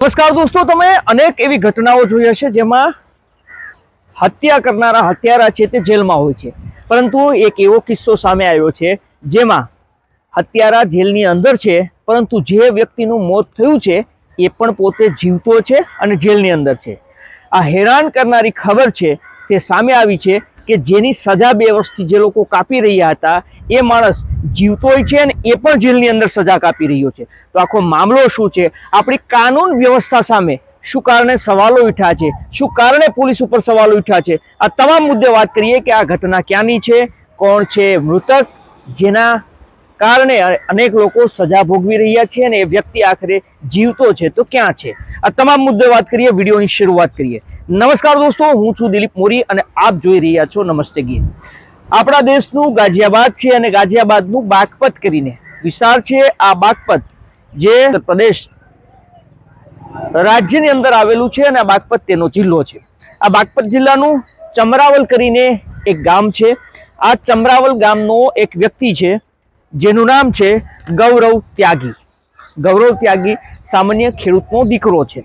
નમસ્કાર દોસ્તો, તમે અનેક એવી ઘટનાઓ જોઈ હશે જેમાં હત્યા કરનારા હત્યારા છે તે જેલમાં હોય છે. પરંતુ એક એવો કિસ્સો સામે આવ્યો છે જેમાં હત્યારા જેલની અંદર છે, પરંતુ જે વ્યક્તિનું મોત થયું છે એ પણ પોતે જીવતો છે અને જેલની અંદર છે. આ હેરાન કરનારી ખબર છે તે સામે આવી છે કે જેની સજા બે વર્ષથી જે લોકો કાપી રહ્યા હતા, એ માણસ જીવતોય છે અને એ પણ જેલની અંદર સજા કાપી રહ્યો છે. તો આખો મામલો શું છે? આપણી કાનૂન વ્યવસ્થા સામે શું કારણે સવાલો ઉઠ્યા છે? શું કારણે પોલીસ ઉપર સવાલો ઉઠ્યા છે? આ તમામ મુદ્દે વાત કરીએ કે આ ઘટના ક્યાંની છે? કોણ છે મૃતક? જેના કારણે અનેક લોકો સજા ભોગવી રહ્યા છે અને એ વ્યક્તિ આખરે જીવતો છે. તો ક્યાં છે? આ તમામ મુદ્દે વાત કરીએ, વિડીયોની શરૂઆત કરીએ. નમસ્કાર દોસ્તો, હું છું દિલીપ મોરી અને આપ જોઈ રહ્યા છો નમસ્તે ગીત. આપણા દેશનું ગાઝિયાબાદ છે અને ગાઝિયાબાદનું બાગપત કરીને વિસ્તાર છે આ બાગપત, જે પ્રદેશ રાજ્યની અંદર આવેલું છે અને આ બાગપત તેનો જિલ્લો છે. આ બાગપત જિલ્લાનું ચમરાવલ કરીને એક ગામ છે. આ ચમરાવલ ગામનો એક વ્યક્તિ છે જેનું નામ છે ગૌરવ ત્યાગી. ગૌરવ ત્યાગી સામાન્ય ખેડૂતનો દીકરો છે.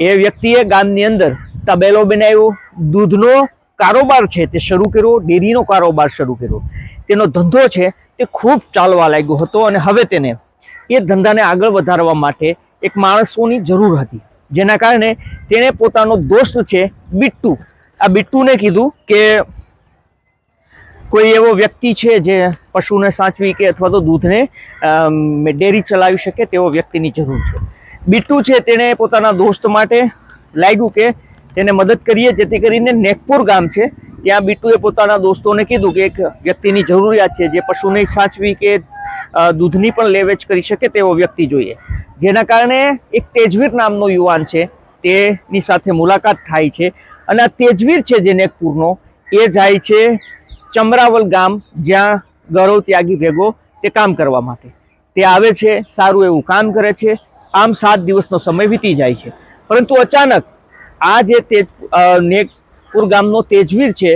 એ વ્યક્તિએ ગામની અંદર તબેલો બનાવ્યો, દૂધનો કારોબાર છે તે શરૂ કર્યો, ડેરીનો કારોબાર શરૂ કર્યો. તેનો ધંધો છે તે ખૂબ ચાલવા લાગ્યો હતો અને હવે તેને એ ધંધાને આગળ વધારવા માટે એક માણસોની જરૂર હતી. જેના કારણે તેણે પોતાનો દોસ્ત છે બિટ્ટુ. આ બિટ્ટુને કીધું કે કોઈ એવો વ્યક્તિ છે જે પશુને સાચવી કે અથવા તો દૂધને ડેરી ચલાવી શકે તેવો વ્યક્તિની જરૂર છે. બીટુ છે તેણે પોતાના દોસ્ત માટે લાગ્યું કે તેને મદદ કરીએ, જેથી કરીને નેકપુર ગામ છે, ત્યાં બીટુએ પોતાના દોસ્તોને કીધું કે એક વ્યક્તિની જરૂરિયાત છે જે પશુને સાચવી કે દૂધની પણ લેવેચ કરી શકે તેવો વ્યક્તિ જોઈએ. જેના કારણે એક તેજવીર નામનો યુવાન છે, તેની સાથે મુલાકાત થાય છે. અને આ તેજવીર છે જે નેકપુરનો, એ જાય છે ચમરાવલ ગામ, જ્યાં ગૌરવ ત્યાગી ભેગો તે કામ કરવા માટે. તે આવે છે, સારું એવું કામ કરે છે, આમ સાત દિવસનો સમય વીતી જાય છે. પરંતુ અચાનક આ જે તેજ નેકપુર ગામનો તેજવીર છે,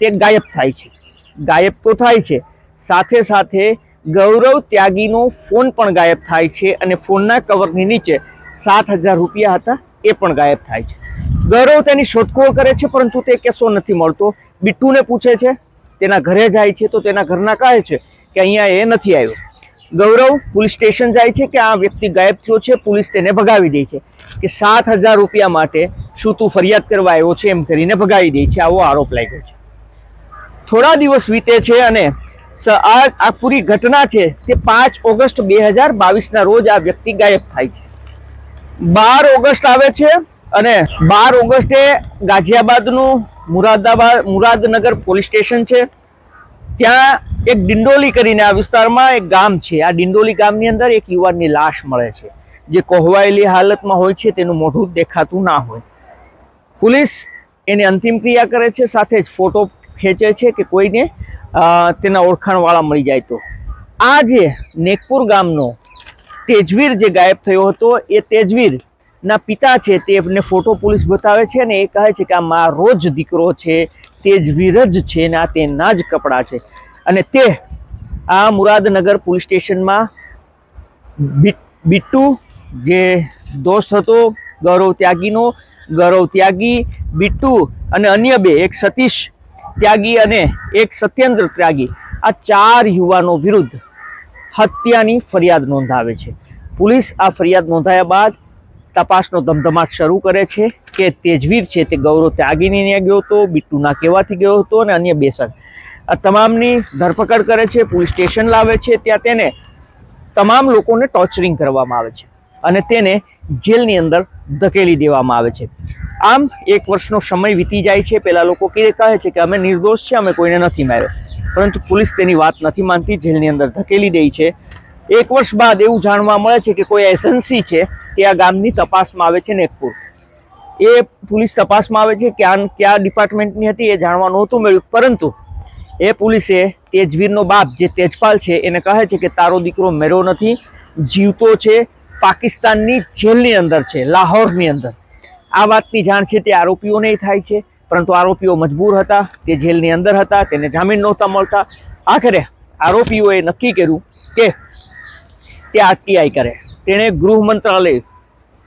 તે ગાયબ થાય છે. ગાયબ તો થાય છે. સાથે સાથે ગૌરવ ત્યાગીનો ફોન પણ ગાયબ થાય છે અને ફોનના કવરની નીચે સાત હજાર રૂપિયા હતા, એ પણ ગાયબ થાય છે. ગૌરવ તેની શોધખોળ કરે છે, પરંતુ તે કેસો નથી મળતો. બિટ્ટુને પૂછે છે તેના ઘરે જાય છે તો તેના ઘરના કહે છે કે અહીંયા એ નથી આવ્યો. ગૌરવ પોલીસ સ્ટેશન જાય છે કે આ વ્યક્તિ ગાયબ થયો છે, પોલીસ તેને ભગાવી દે છે કે સાત હજાર રૂપિયા માટે શું તું ફરિયાદ કરવા આવ્યો છે એમ કરીને ભગાવી દે છે, આવો આરોપ લાગ્યો છે. થોડા દિવસ વીતે છે અને આ પૂરી ઘટના છે તે પાંચ ઓગસ્ટ બે હજાર બાવીસના રોજ આ વ્યક્તિ ગાયબ થાય છે. બાર ઓગસ્ટ આવે છે અને બાર ઓગસ્ટે ગાઝિયાબાદનું મુરાદાબાદ, મુરાદનગર પોલીસ સ્ટેશન છે. ત્યાં એક ડિંડોલી કરીને આ વિસ્તારમાં એક ગામ છે. આ ડિંડોલી ગામની અંદર એક યુવાનની લાશ મળે છે, જે કોહવાયેલી હાલતમાં હોય છે, તેનું મોઢું દેખાતું ના હોય. પોલીસ એની અંતિમ ક્રિયા કરે છે, સાથે જ ફોટો ખેંચે છે કે કોઈને તેના ઓળખાણવાળા મળી જાય તો. આ જે નેકપુર ગામનો તેજવીર જે ગાયબ થયો હતો, એ તેજવીર ના પિતા છે તેને ફોટો પોલીસ બતાવે છે અને એ કહે છે કે આ મારો જ દીકરો છે, તે જ છે ને આ તેના જ કપડાં છે. અને તે આ મુરાદનગર પોલીસ સ્ટેશનમાં બિટ- બિટ્ટુ જે દોસ્ત હતો, ગૌરવ ત્યાગીનો, ગૌરવ ત્યાગી બિટ્ટુ અને અન્ય બે, એક સતીશ ત્યાગી અને એક સત્યેન્દ્ર ત્યાગી, આ ચાર યુવાનો વિરુદ્ધ હત્યાની ફરિયાદ નોંધાવે છે. પોલીસ આ ફરિયાદ નોંધાયા બાદ તપાસનો ધમધમાટ શરૂ કરે છે કે તેજવીર છે તે ગૌરવ ત્યાગીની ત્યાં ગયો હતો, બિટ્ટુના કહેવાથી ગયો હતો અને અન્ય બેસક આ તમામની ધરપકડ કરે છે, પોલીસ સ્ટેશન લાવે છે, ત્યાં તેને તમામ લોકોને ટોર્ચરિંગ કરવામાં આવે છે અને તેને જેલની અંદર ધકેલી દેવામાં આવે છે. આમ એક વર્ષનો સમય વીતી જાય છે પેલા લોકો કહે છે કે અમે નિર્દોષ છે, અમે કોઈને નથી માર્યો. પરંતુ પોલીસ તેની વાત નથી માનતી, જેલની અંદર ધકેલી દે છે. એક વર્ષ બાદ એવું જાણવા મળે છે કે કોઈ એજન્સી છે તે આ ગામની તપાસમાં આવે છે નેકપુર એ પોલીસ તપાસમાં આવે છે ક્યાં કયા ડિપાર્ટમેન્ટની હતી એ જાણવા નહોતું મળ્યું. પરંતુ એ પોલીસે તેજવીરનો બાપ જે તેજપાલ છે એને કહે છે કે તારો દીકરો મેળો નથી, જીવતો છે, પાકિસ્તાનની જેલની અંદર છે, લાહોરની અંદર. આ વાતની જાણ છે તે આરોપીઓને થાય છે. પરંતુ આરોપીઓ મજબૂર હતા, તે જેલની અંદર હતા, તેને જામીન નહોતા મળતા. આખરે આરોપીઓએ નક્કી કર્યું કે તે આરટીઆઈ કરે. તેણે ગૃહ મંત્રાલય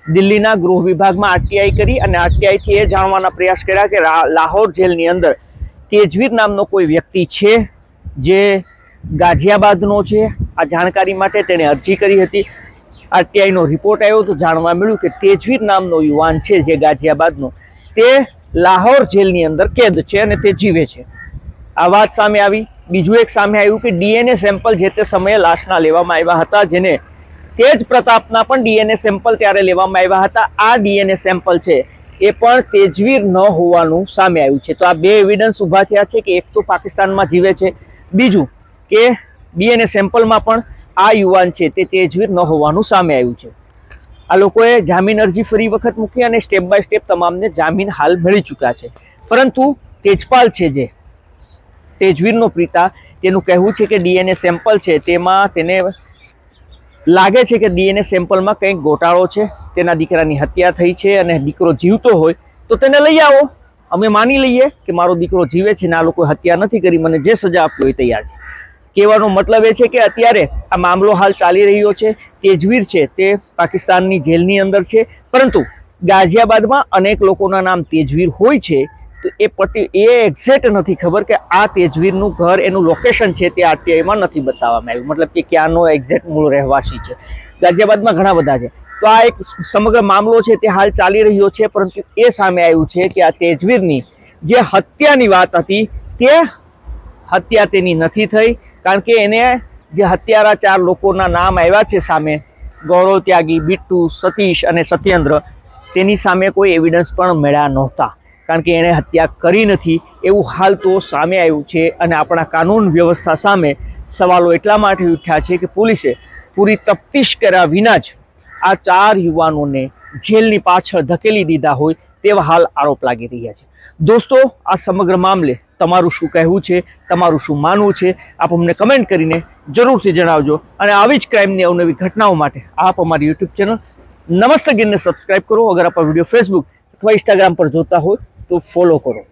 દિલ્હીના ગૃહ વિભાગમાં આરટીઆઈ કરી અને આરટીઆઈથી એ જાણવાના પ્રયાસ કર્યા કે લાહોર જેલની અંદર તેજવીર નામનો કોઈ વ્યક્તિ છે જે ગાઝિયાબાદનો છે. આ જાણકારી માટે તેણે અરજી કરી હતી. આરટીઆઈનો રિપોર્ટ આવ્યો તો જાણવા મળ્યું કે તેજવીર નામનો યુવાન છે જે ગાઝિયાબાદનો. તે લાહોર જેલની અંદર કેદ છે અને તે જીવે છે. આ વાત સામે આવી. બીજું એક સામે આવ્યું કે ડીએનએ સેમ્પલ જે તે સમયે લાશના લેવામાં આવ્યા હતા, જેને તેજ પ્રતાપના પણ ડીએનએ સેમ્પલ ત્યારે લેવામાં આવ્યા હતા. આ ડીએનએ સેમ્પલ છે એ પણ તેજવીર ન હોવાનું સામે આવ્યું છે. તો આ બે એવિડન્સ ઊભા થયા છે કે એક તો પાકિસ્તાનમાં જીવે છે, બીજું કે ડીએનએ સેમ્પલમાં પણ આ યુવાન છે તે તેજવીર ન હોવાનું સામે આવ્યું છે. આ લોકોએ જામીન અરજી ફરી વખત મૂકી અને સ્ટેપ બાય સ્ટેપ તમામને જામીન હાલ મળી ચૂક્યા છે. પરંતુ તેજપાલ છે જે, તેજવીરનો પિતા તેનું કહેવું છે કે ડીએનએ સેમ્પલ છે તેમાં તેને લાગે છે કે ડીએનએ સેમ્પલમાં કંઈક ગોટાળો છે, તેના દીકરાની હત્યા થઈ છે અને દીકરો જીવતો હોય, તો તેને લઈ આવો. અમે માની લઈએ કે મારો દીકરો જીવે છે ને આ લોકોએ હત્યા નથી કરી, મને જે સજા આપવી હોય તૈયાર છે. કહેવાનો મતલબ એ છે કે અત્યારે આ મામલો હાલ ચાલી રહ્યો છે, તેજવીર છે, તે પાકિસ્તાનની જેલની અંદર છે, પરંતુ ગાઝિયાબાદમાં અનેક લોકોના નામ તેજવીર હોય છે તો એ પટી એ એક્ઝેક્ટ નથી ખબર કે આ તેજવીરનું ઘર એનું લોકેશન છે તે આરટીઆઈમાં નથી બતાવવામાં આવ્યું. મતલબ કે ક્યાંનો એક્ઝેક્ટ મૂળ રહેવાસી છે. ગાઝિયાબાદમાં ઘણા બધા છે. તો આ એક સમગ્ર મામલો છે તે હાલ ચાલી રહ્યો છે, પરંતુ એ સામે આવ્યું છે કે આ તેજવીરની જે હત્યાની વાત હતી તે હત્યા તેની નથી થઈ, કારણ કે એને જે હત્યારા ચાર લોકોના નામ આવ્યા છે સામે ગૌરવ ત્યાગી બિટ્ટુ, સતીશ અને સત્યેન્દ્ર, તેની સામે કોઈ એવિડન્સ પણ મળ્યા નહોતા. કારણ કે એણે હત્યા કરી નથી, એવું હાલ તો સામે આવ્યું છે અને આપણા કાનૂન વ્યવસ્થા સામે સવાલો એટલા માટે ઉઠ્યા છે કે પોલીસે પૂરી તફતીશ કર્યા વિના જ આ ચાર યુવાનોને જેલની પાછળ ધકેલી દીધા હોય તેવા હાલ આરોપ લાગી રહ્યા છે. દોસ્તો, આ સમગ્ર મામલે તમારું શું કહેવું છે? તમારું શું માનવું છે? આપ અમને કમેન્ટ કરીને જરૂરથી જણાવજો અને આવી જ ક્રાઇમની અવનવી ઘટનાઓ માટે આપ અમારી યુટ્યુબ ચેનલ નમસ્તે ગીરને સબસ્ક્રાઇબ કરો. અગર આપ વીડિયો ફેસબુક અથવા ઇન્સ્ટાગ્રામ પર જોતા હોય તો ફોલો કરો.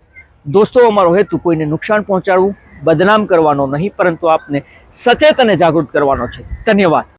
દોસ્તો, અમારો હેતુ કોઈને નુકસાન પહોંચાડવું, બદનામ કરવાનો નહીં, પરંતુ આપને સચેત અને જાગૃત કરવાનો છે. ધન્યવાદ.